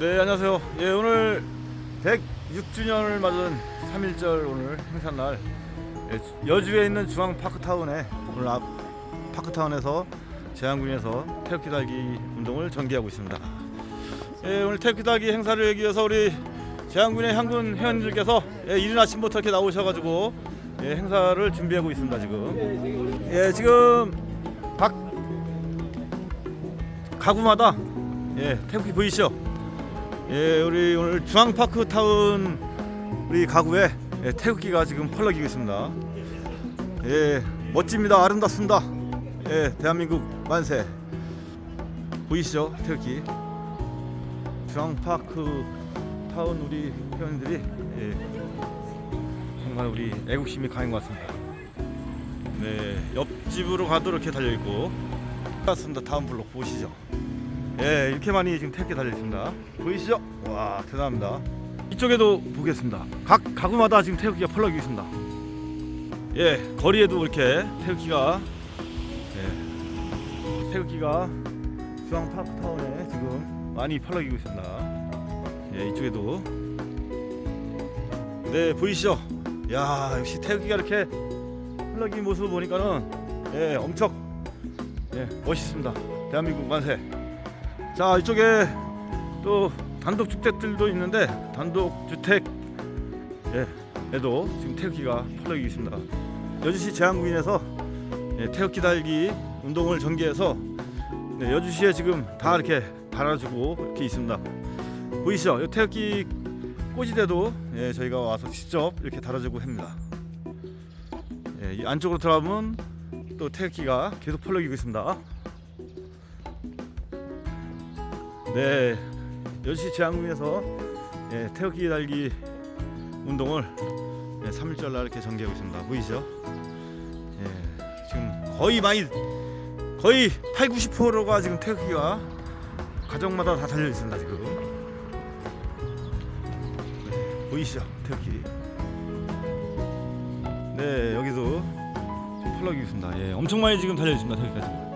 네 안녕하세요. 예 오늘 106주년을 맞은 3.1절 오늘 행사날 예, 여주에 있는 중앙 파크타운에 오늘 앞 파크타운에서 제한군에서 태극기 달기 운동을 전개하고 있습니다. 예 오늘 태극기 달기 행사를 하기 위해서 우리 제한군의 향군 회원님들께서 예, 이른 아침부터 이렇게 나오셔가지고 예, 행사를 준비하고 있습니다 지금. 예 지금 각 가구마다 예 태극기 보이시죠? 예, 우리 오늘 중앙파크 타운 우리 가구에 예, 태극기가 지금 펄럭이고 있습니다. 예, 멋집니다. 아름답습니다. 예, 대한민국 만세. 보이시죠? 태극기. 중앙파크 타운 우리 회원들이 예, 정말 우리 애국심이 강한 것 같습니다. 네, 옆집으로 가도 이렇게 달려 있고. 맞습니다. 다음 블록 보시죠. 예, 이렇게 많이 지금 태극기 달려 있습니다. 보이시죠? 와, 대단합니다. 이쪽에도 보겠습니다. 각 가구마다 지금 태극기가 펄럭이고 있습니다. 예, 거리에도 이렇게 태극기가 예, 태극기가 중앙 파크타운에 지금 많이 펄럭이고 있습니다. 예, 이쪽에도 네, 보이시죠? 야, 역시 태극기가 이렇게 펄럭이는 모습을 보니까는 예, 엄청 예, 멋있습니다. 대한민국 만세. 자 이쪽에 또 단독 주택들도 있는데 단독 주택 에도 지금 태극기가 펄럭이고 있습니다. 여주시 제한구인에서 예, 태극기 달기 운동을 전개해서 네, 여주시에 지금 다 이렇게 달아주고 이렇게 있습니다. 보이시죠? 이 태극기 꽂이대도 예, 저희가 와서 직접 이렇게 달아주고 합니다. 예, 이 안쪽으로 들어가면 또 태극기가 계속 펄럭이고 있습니다. 네, 여시 제한군에서 예, 태극기 달기 운동을 예, 3일절 날 이렇게 전개하고 있습니다. 보이시죠? 예, 지금 거의 많이 거의 8, 90%가 지금 태극기가 가정마다 다 달려 있습니다. 지금 네, 보이시죠? 태극기. 네, 여기도 지금 펄럭이고 있습니다. 예, 엄청 많이 지금 달려 있습니다. 태극기가.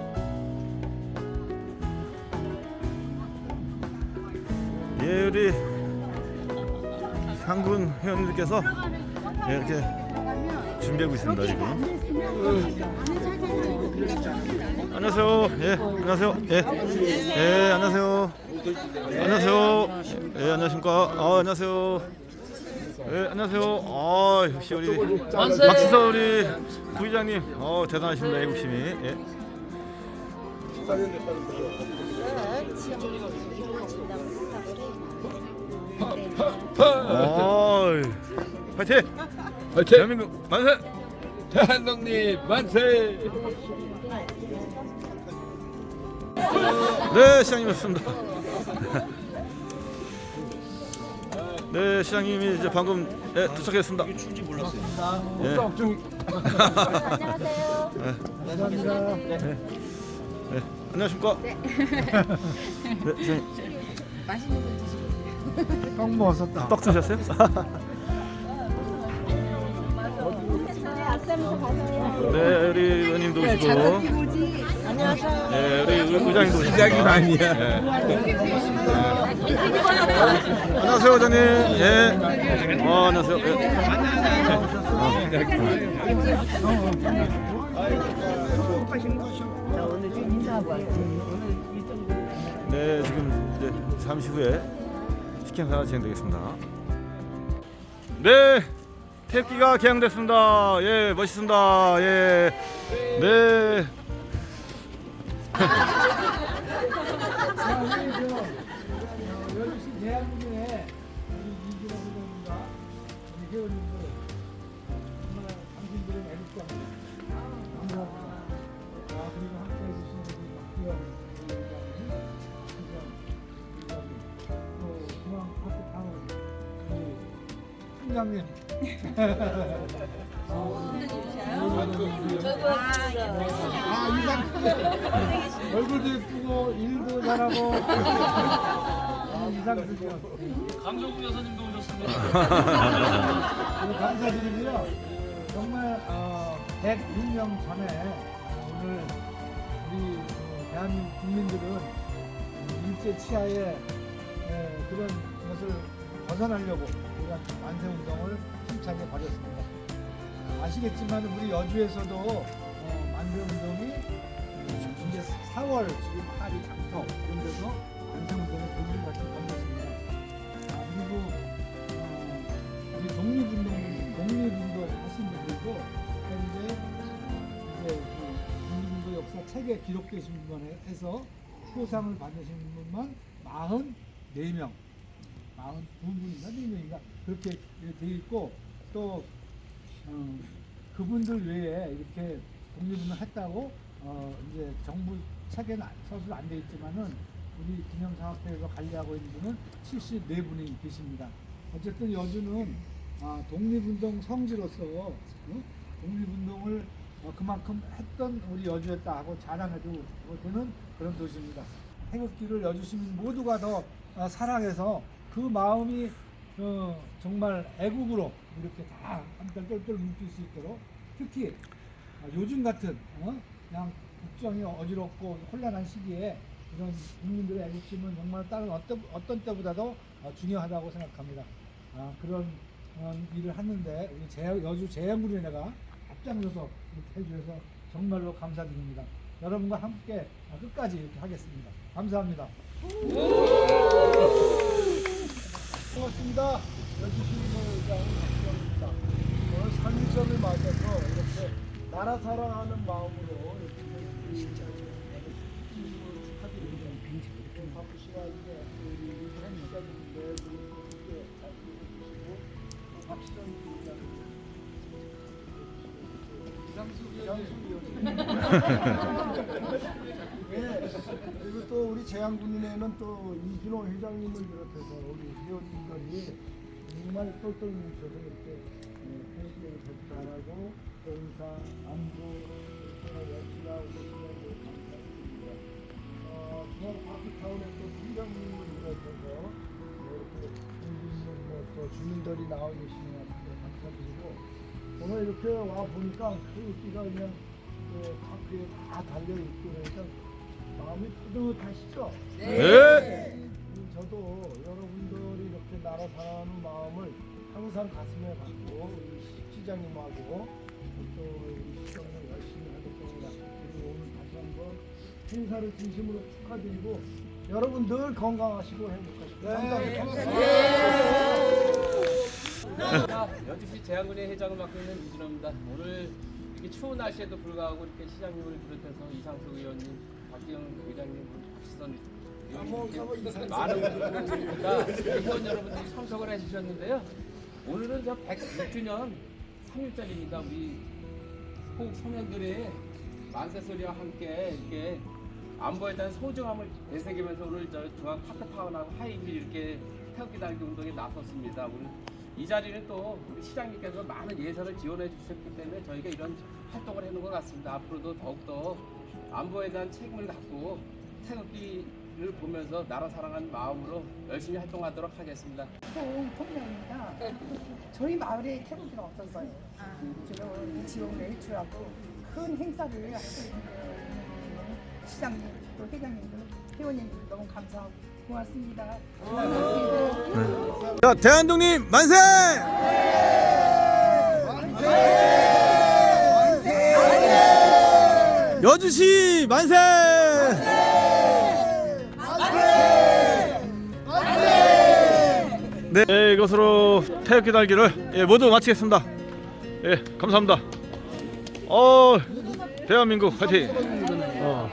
예, 우리 상군 회원님들께서 예, 이렇게 준비하고 있습니다 지금. 안녕하세요. 예, 안녕하세요. 예, 예, 안녕하세요. 안녕하세요. 예, 안녕하십니까. 아, 안녕하세요. 예, 안녕하세요. 아, 역시 우리 박시서 우리 부의장님, 어 대단하십니다 애국심이. 예. 아, 파이팅! 화이팅! 대한민국 만세! 대한독립 만세! 네, 시장님이었습니다. 네, 시장님이 이제 방금 예, 도착했습니다. 예. 안녕하세요. 네, 안녕하십니까? 네. 시장님 맛있는 거 드시고. 떡 먹었었다. 떡 드셨어요? 네, 우리 의원님도 오시고, 안녕하세요. 네, 우리 의- 의장님도 오시고. 시작이 아니야. 안녕하세요, 의장님. 예. 어, 안녕하세요. 예. 네, 지금 이제 잠시 후에 식행사가 진행되겠습니다. 네, 태극기가 개항됐습니다. 예, 멋있습니다. 예, 네. 팀장님. 아, 이상 얼굴도 예쁘고 일도 잘하고 아, 이상수죠. 강정구 여사님도 오셨습니다. 오늘 감사드리고요. 정말 어, 106년 전에 어, 오늘 우리 어, 대한민국 국민들은 일제 치하에 예, 그런 것을 벗어나려고 우리가 만세 운동을 힘차게 벌였습니다. 아시겠지만 우리 여주에서도 어, 만세 운동이 어, 이제 4월 지금 8일 장터 이런 데서 만세 운동을 독일 같이 벌였습니다. 아, 그리고 어, 우리 독립운동 독립운동 하신 분들도 현재 어, 이제 그 독립운동 역사 책에 기록되신 분만 해서 표상을 받으신 분만 44명 42분인가 4명인가 그렇게 돼 있고 또 어, 그분들 외에 이렇게 독립운동 했다고 어, 이제 정부 책에는 안- 서술 안 돼 있지만은 우리 기념사업회에서 관리하고 있는 분은 74분이 계십니다. 어쨌든 여주는 아, 독립운동 성지로서 어? 독립운동을 어, 그만큼 했던 우리 여주였다 하고 자랑해도 되는 그런 도시입니다. 태극기를 여주 시민 모두가 더 어, 사랑해서 그 마음이 어, 정말 애국으로 이렇게 다 한달 똘똘 뭉칠 수 있도록 특히 어, 요즘 같은 어? 그냥 국정이 어지럽고 혼란한 시기에 이런 국민들의 애국심은 정말 다른 어떤, 어떤 때보다도 어, 중요하다고 생각합니다. 아, 그런 어, 일을 하는데 우리 제, 여주 재향군에 내가 앞장서서 이렇게 해주셔서 정말로 감사드립니다. 여러분과 함께 아, 끝까지 이렇게 하겠습니다. 감사합니다. 고맙습니다. 여주시민의장 박수입니다. 오늘 3.1절을 맞아서 이렇게 나라 사랑하는 마음으로 이렇게 진짜 시간인데. 또 우리 재향군인회는 또 이준호 회장님을 비롯해서 우리 회원님들이 정말 똘똘 뭉쳐서 이렇게 회의를 발표하고 공사, 안보, 열심히 하고 계시는 감사드립니다. 어, 중앙파크타운에 또 팀장님을 비롯해서 이렇게 또 주민들이 나와 계시는 것 같아서 감사드리고 오늘 이렇게 와 보니까 태극기가 그냥 그 파크에 다 달려 있고 그러니까 마음이 뿌듯하시죠? 네. 음, 저도 여러분들이 이렇게 나라 사랑하는 마음을 항상 가슴에 갖고 우리 시- 시장님하고 또 우리 시장님 열심히 하겠다고 약속드리고 오늘 다시 한번 행사를 진심으로 축하드리고 여러분 늘 건강하시고 행복하시고 감사합니다. 여주시 재향군의 회장을 맡고 있는 이준호입니다. 오늘 이렇게 추운 날씨에도 불구하고 이렇게 시장님을 비롯해서 이상수 의원님, 박시선 의원님 이렇게 많은 분들과 회원 여러분들이 참석을 해주셨는데요. 오늘은 저 106주년 3일절입니다. 우리 호국 소년들의 만세 소리와 함께 이렇게 안보에 대한 소중함을 되새기면서 오늘 저 중앙 파크타운하고 하이빌 이렇게 태극기 달기 운동에 나섰습니다. 오늘 이 자리는 또 우리 시장님께서 많은 예산을 지원해 주셨기 때문에 저희가 이런 활동을 해놓은 것 같습니다. 앞으로도 더욱더 안보에 대한 책임을 갖고 태극기를 보면서 나라 사랑하는 마음으로 열심히 활동하도록 하겠습니다. 통통령입니다. 저희 마을에 태국기가 없었어요. 지금 이 지역을 일출하고 큰 행사를 하고 있는데 시장님 또 회장님들 회원님들 너무 감사하고 고맙습니다. 자, 대한독립 만세! 여주시 만세! 네, 이것으로 태극기 달기를 예, 모두 마치겠습니다. 예, 감사합니다. 어, 대한민국 화이팅! 어.